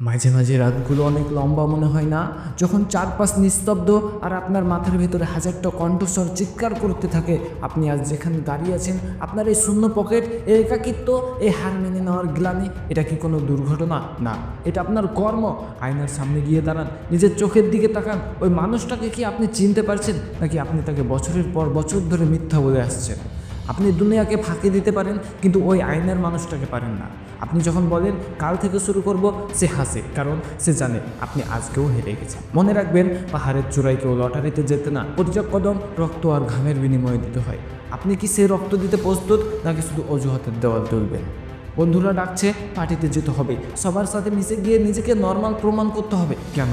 মাঝে মাঝে রাতগুলো অনেক লম্বা মনে হয় না? যখন চারপাশ নিস্তব্ধ আর আপনার মাথার ভেতরে হাজারটা কণ্ঠস্বর চিৎকার করতে থাকে, আপনি আজ যেখানে দাঁড়িয়ে আছেন, আপনার এই শূন্য পকেট, এই একাকিত্ব, এই হার মেনে নেওয়ার গ্লানি, এটা কি কোনো দুর্ঘটনা? না, এটা আপনার কর্ম। আয়নার সামনে গিয়ে দাঁড়ান, নিজের চোখের দিকে তাকান। ওই মানুষটাকে কি আপনি চিনতে পারছেন? নাকি আপনি তাকে বছরের পর বছর ধরে মিথ্যা বলে আসছেন? আপনি দুনিয়াকে ফাঁকি দিতে পারেন, কিন্তু ওই আইনের মানুষটাকে পারেন না। আপনি যখন বলেন, কাল থেকে শুরু করব, সে হাসে, কারণ সে জানে আপনি আজকেও হেরে গেছেন। মনে রাখবেন, পাহাড়ের চূড়ায় কেউ লটারিতে যেতে না প্রতিটা কদম, রক্ত আর ঘামের বিনিময়ে দিতে হয়। আপনি কি সে রক্ত দিতে প্রস্তুত, নাকি শুধু অজুহাতের দেওয়াল তুলবেন? বন্ধুরা ডাকছে, পার্টিতে যেতে হবে। সবার সাথে মিশে গিয়ে নিজেকে নর্মাল প্রমাণ করতে হবে। কেন?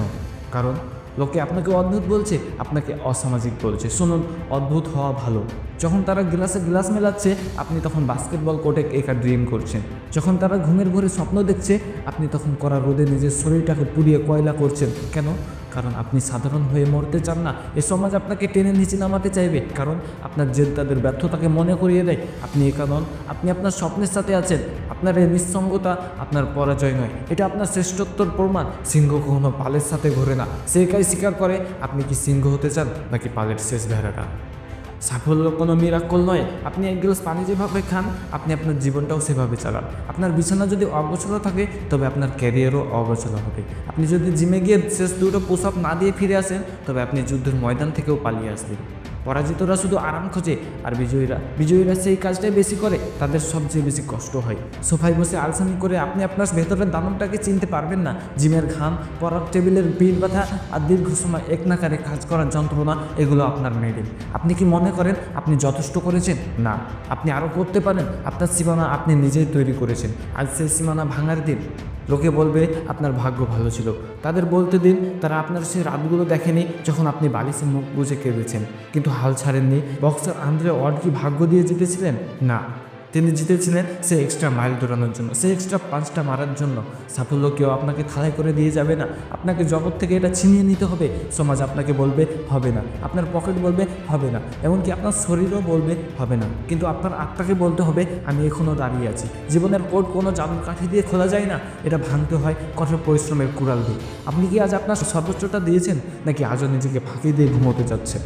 কারণ লোকে আপনাকে অদ্ভুত বলছে, আপনাকে অসামাজিক বলছে। শুনুন, অদ্ভুত হওয়া ভালো। যখন তারা গ্লাসে গ্লাস মেলাচ্ছে, আপনি তখন বাস্কেটবল কোর্টে একা ড্রিম করছেন। যখন তারা ঘুমের ঘরে স্বপ্ন দেখছে, আপনি তখন করা রোদে নিজের শরীরটাকে পুড়িয়ে কয়লা করছেন। কেন? কারণ আপনি সাধারণ হয়ে মরতে চান না। এ সমাজ আপনাকে টেনে নিচে নামাতে চাইবে। কারণ আপনার জেদ তাদের ব্যর্থতাকে মনে করিয়ে দেয়। আপনি একা নন আপনি আপনার স্বপ্নের সাথে আছেন। আপনার এই নিঃসঙ্গতা আপনার পরাজয় নয়। এটা আপনার শ্রেষ্ঠত্বর প্রমাণ। সিংহ কখনো পালের সাথে ঘোরে না। সে একাই স্বীকার করে, আপনি কি সিংহ হতে চান নাকি পালের শেষ ভেড়াটা সাফল্য কোনো মিরাক্কল নয়। আপনি এক গ্লাস পানি যেভাবে খান, আপনি আপনার জীবনটাও সেভাবে চালান। আপনার বিছানা যদি অগোছলো থাকে, তবে আপনার ক্যারিয়ারও অগোছলো হবে। আপনি যদি জিমে গিয়ে শেষ দুটো পোশাক না দিয়ে ফিরে আসেন, তবে আপনি যুদ্ধের ময়দান থেকেও পালিয়ে আসবেন। পরাজিতরা শুধু আরাম খোঁজে, আর বিজয়ীরা বিজয়ীরা সেই কাজটাই বেশি করে, তাদের সবচেয়ে বেশি কষ্ট হয়। সোফায় বসে আলসামি করে আপনি আপনার ভেতরের দানবটাকে চিনতে পারবেন না। জিমের ঘাম, পড়ার টেবিলের পিঠ ব্যথা, আর দীর্ঘ সময় এক নাকারে কাজ করার যন্ত্রণা, এগুলো আপনার মেডেল। আপনি কি মনে করেন আপনি যথেষ্ট করেছেন? না। আপনি আরও করতে পারেন। আপনার সীমানা আপনি নিজেই তৈরি করেছেন। আজ সেই সীমানা ভাঙার দিন। লোকে বলবে, আপনার ভাগ্য ভালো ছিল। তাদের বলতে দিন, তারা আপনার সেই রাতগুলো দেখেনি যখন আপনি বালিশে মুখ বুঝে কেঁদেছেন। কিন্তু হাল ছাড়েননি। বক্সার আন্দ্রে ওয়ার্ড কি ভাগ্য দিয়ে জিতেছিলেন? না। তিনি জিতেছিলেন সে এক্সট্রা মাইল দৌড়ানোর জন্য সে এক্সট্রা পাঁচটা মারার জন্য। সাফল্য কেউ আপনাকে থালায় করে দিয়ে যাবে না। আপনাকে জগৎ থেকে এটা ছিনিয়ে নিতে হবে। সমাজ আপনাকে বলবে, হবে না। আপনার পকেট বলবে, হবে না। এমনকি আপনার শরীরও বলবে, হবে না। কিন্তু আপনার আত্মাকে বলতে হবে, আমি এখনও দাঁড়িয়ে আছি। জীবনের কোড কোনো জাদুর কাঠি দিয়ে খোলা যায় না। এটা ভাঙতে হয় কঠোর পরিশ্রমের কুড়াল দিয়ে। আপনি কি আজ আপনার সর্বোচ্চটা দিয়েছেন? নাকি আজও নিজেকে ফাঁকি দিয়ে ঘুমোতে যাচ্ছেন?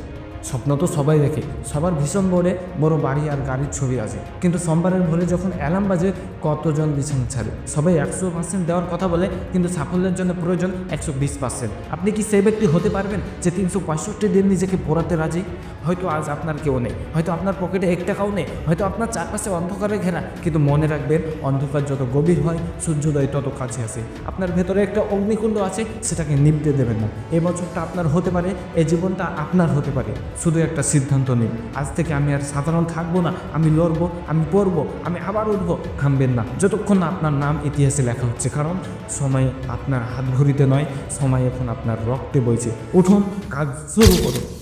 স্বপ্ন তো সবাই দেখে। সবার ভীষণ বড়ে বড় বাড়ি আর গাড়ির ছবি আছে। কিন্তু সোমবারের ভোরে যখন অ্যালার্ম বাজে, কতজন বিছানা ছাড়ে? সবাই একশো পার্সেন্ট দেওয়ার কথা বলে, কিন্তু সাফল্যের জন্য প্রয়োজন একশো বিশ পার্সেন্ট আপনি কি সেই ব্যক্তি হতে পারবেন যে তিনশো পঁয়ষট্টি দিন নিজেকে পোড়াতে রাজি? হয়তো আজ আপনার কেউ নেই, হয়তো আপনার পকেটে এক টাকাও নেই, হয়তো আপনার চারপাশে অন্ধকারে ঘেরা। কিন্তু মনে রাখবেন, অন্ধকার যত গভীর হয়, সূর্যোদয় তত কাছে আসে। আপনার ভেতরে একটা অগ্নিকুণ্ড আছে, সেটাকে নিভতে দেবেন না। এই বছরটা আপনার হতে পারে, এ জীবনটা আপনার হতে পারে। শুধু একটা সিদ্ধান্ত নিন। আজ থেকে আমি আর সাধারণ থাকব না। আমি লড়বো, আমি পড়ব, আমি আবার উঠবো। থামবেন না। যতক্ষণ না আপনার নাম ইতিহাসে লেখা হচ্ছে, কারণ সময় আপনার হাত ঘড়িতে নয়, সময় এখন আপনার রক্তে বইছে। উঠুন, কাজ শুরু করুন।